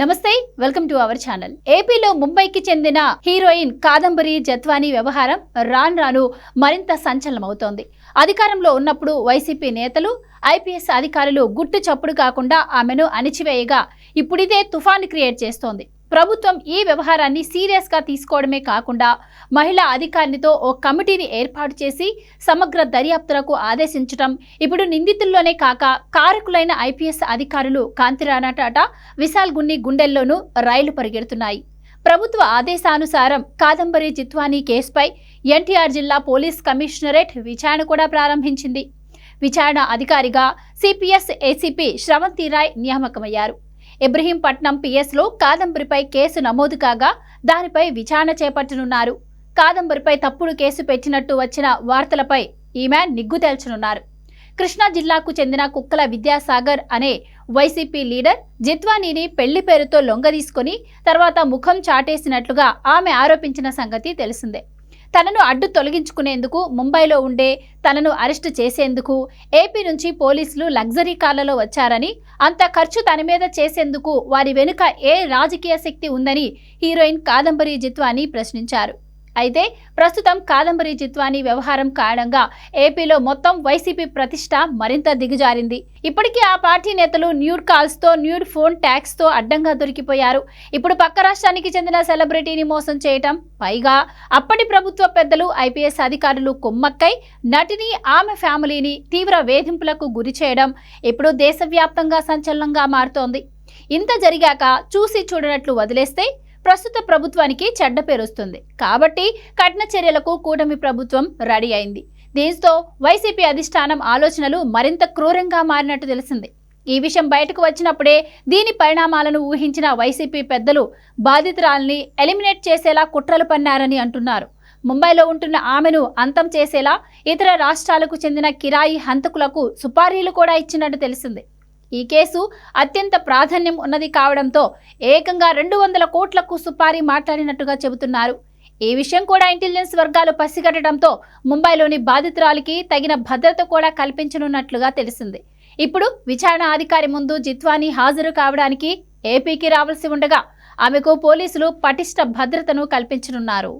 నమస్తే welcome to our channel. ఏపీలో ముంబైకి చెందిన హీరోయిన్ కాదంబరి జత్వానీ వ్యవహారం రాను రాను మరింత సంచలనమవుతోంది. అధికారంలో ఉన్నప్పుడు వైసీపీ నేతలు ఐపీఎస్ అధికారులు గుట్టు చప్పుడు కాకుండా ఆమెను అణిచివేయగా ఇప్పుడిదే తుఫాను క్రియేట్ చేస్తోంది. ప్రభుత్వం ఈ వ్యవహారాన్ని సీరియస్గా తీసుకోవడమే కాకుండా మహిళా అధికారినితో ఓ కమిటీని ఏర్పాటు చేసి సమగ్ర దర్యాప్తులకు ఆదేశించడం ఇప్పుడు నిందితుల్లోనే కాక కారకులైన ఐపీఎస్ అధికారులు కాంతిరాణా టాటా విశాల్ గున్ని గుండెల్లోనూ రైలు పరిగెడుతున్నాయి. ప్రభుత్వ ఆదేశానుసారం కాదంబరి జిత్వానీ కేసుపై ఎన్టీఆర్ జిల్లా పోలీస్ కమిషనరేట్ విచారణ కూడా ప్రారంభించింది. విచారణ అధికారిగా సిపిఎస్ ఏసీపీ శ్రవంతి రాయ్ నియామకమయ్యారు. ఇబ్రహీంపట్నం పిఎస్లో కాదంబరిపై కేసు నమోదు కాగా దానిపై విచారణ చేపట్టనున్నారు. కాదంబరిపై తప్పుడు కేసు పెట్టినట్టు వచ్చిన వార్తలపై ఈమె నిగ్గు తేల్చనున్నారు. కృష్ణా జిల్లాకు చెందిన కుక్కల విద్యాసాగర్ అనే వైసీపీ లీడర్ జిత్వానీని పెళ్ళి పేరుతో లొంగదీసుకొని తర్వాత ముఖం చాటేసినట్లుగా ఆమె ఆరోపించిన సంగతి తెలిసిందే. తనను అడ్డు తొలగించుకునేందుకు ముంబైలో ఉండే తనను అరెస్టు చేసేందుకు ఏపీ నుంచి పోలీసులు లగ్జరీ కార్లలో వచ్చారని అంత ఖర్చు తన మీద చేసేందుకు వారి వెనుక ఏ రాజకీయ శక్తి ఉందని హీరోయిన్ కాదంబరి జిత్వాని ప్రశ్నించారు. అయితే ప్రస్తుతం కాదంబరి జిత్వాని వ్యవహారం కారణంగా ఏపీలో మొత్తం వైసీపీ ప్రతిష్ట మరింత దిగజారింది. ఇప్పటికీ ఆ పార్టీ నేతలు న్యూడ్ కాల్స్తో న్యూడ్ ఫోన్ ట్యాక్స్తో అడ్డంగా దొరికిపోయారు. ఇప్పుడు పక్క రాష్ట్రానికి చెందిన సెలబ్రిటీని మోసం చేయటం పైగా అప్పటి ప్రభుత్వ పెద్దలు ఐపీఎస్ అధికారులు కుమ్మక్కై నటిని ఆమె ఫ్యామిలీని తీవ్ర వేధింపులకు గురి చేయడం ఇప్పుడు దేశవ్యాప్తంగా సంచలనంగా మారుతోంది. ఇంత జరిగాక చూసి చూడనట్లు వదిలేస్తే ప్రస్తుత ప్రభుత్వానికి చెడ్డ పేరొస్తుంది. కాబట్టి కఠిన చర్యలకు కూటమి ప్రభుత్వం రెడీ అయింది. దీంతో వైసీపీ అధిష్టానం ఆలోచనలు మరింత క్రూరంగా మారినట్టు తెలిసింది. ఈ విషయం బయటకు వచ్చినప్పుడే దీని పరిణామాలను ఊహించిన వైసీపీ పెద్దలు బాధితురాల్ని ఎలిమినేట్ చేసేలా కుట్రలు పన్నారని అంటున్నారు. ముంబైలో ఉంటున్న ఆమెను అంతం చేసేలా ఇతర రాష్ట్రాలకు చెందిన కిరాయి హంతకులకు సుపారీలు కూడా ఇచ్చినట్టు తెలిసింది. ఈ కేసు అత్యంత ప్రాధాన్యం ఉన్నది కావడంతో ఏకంగా రెండు వందల కోట్లకు సుపారీ మాట్లాడినట్టుగా చెబుతున్నారు. ఈ విషయం కూడా ఇంటెలిజెన్స్ వర్గాలు పసిగట్టడంతో ముంబైలోని బాధితురాలికి తగిన భద్రత కూడా కల్పించనున్నట్లుగా తెలిసింది. ఇప్పుడు విచారణ అధికారి ముందు జిత్వాని హాజరు కావడానికి ఏపీకి రావాల్సి ఉండగా ఆమెకు పోలీసులు పటిష్ట భద్రతను కల్పించనున్నారు.